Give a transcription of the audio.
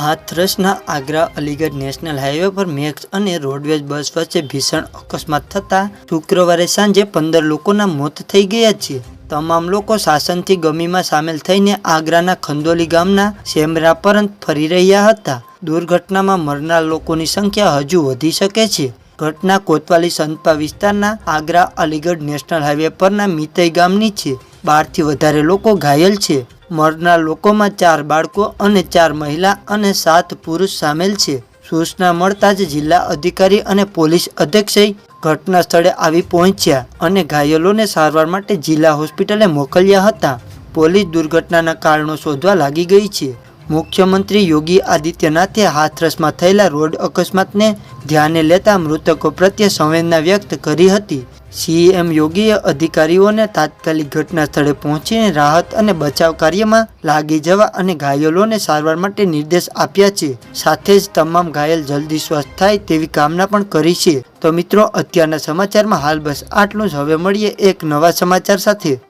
હાથરસના Agra Aligarh national highway પર max અને roadways bus વચ્ચે ભીષણ અકસ્માત થતા શુક્રવારે સાંજે પંદર લોકોના મોત થઈ ગયા છે. તમામ લોકો શાસનથી ગમીમાં સામેલ થઈને આગ્રાના ખંદોલી ગામના સેમરા પરંત ફરી રહ્યા હતા. દુર્ઘટનામાં મરનાર લોકોની સંખ્યા હજુ વધી શકે છે. ઘટના કોતવાલી સંતપા વિસ્તારના આગ્રા અલીગઢ નેશનલ હાઈવે પરના મિતઈ ગામની છે. બારથી વધારે લોકો ઘાયલ છે. મરનાર લોકોમાં ચાર બાળકો અને ચાર મહિલા અને સાત પુરુષ સામેલ છે. સૂચના મળતા જ જિલ્લા અધિકારી અને પોલીસ અધ્યક્ષે ઘટના સ્થળે આવી પહોંચ્યા અને ઘાયલોને સારવાર માટે જિલ્લા હોસ્પિટલે મોકલ્યા હતા. પોલીસ દુર્ઘટનાના કારણો શોધવા લાગી ગઈ છે. મુખ્યમંત્રી યોગી આદિત્યનાથે હાથરસમાં થયેલા રોડ અકસ્માતને ધ્યાને લેતા મૃતકો પ્રત્યે સંવેદના વ્યક્ત કરી હતી. સીએમ યોગીએ અધિકારીઓને તાત્કાલિક ઘટના સ્થળે પહોંચીને રાહત અને બચાવ કાર્યમાં લાગી જવા અને ઘાયલોને સારવાર માટે નિર્દેશ આપ્યા છે. સાથે જ તમામ ઘાયલ જલ્દી સ્વસ્થ થાય તેવી કામના પણ કરી છે. તો મિત્રો, અત્યારના સમાચારમાં હાલ બસ આટલું જ. હવે મળીએ એક નવા સમાચાર સાથે.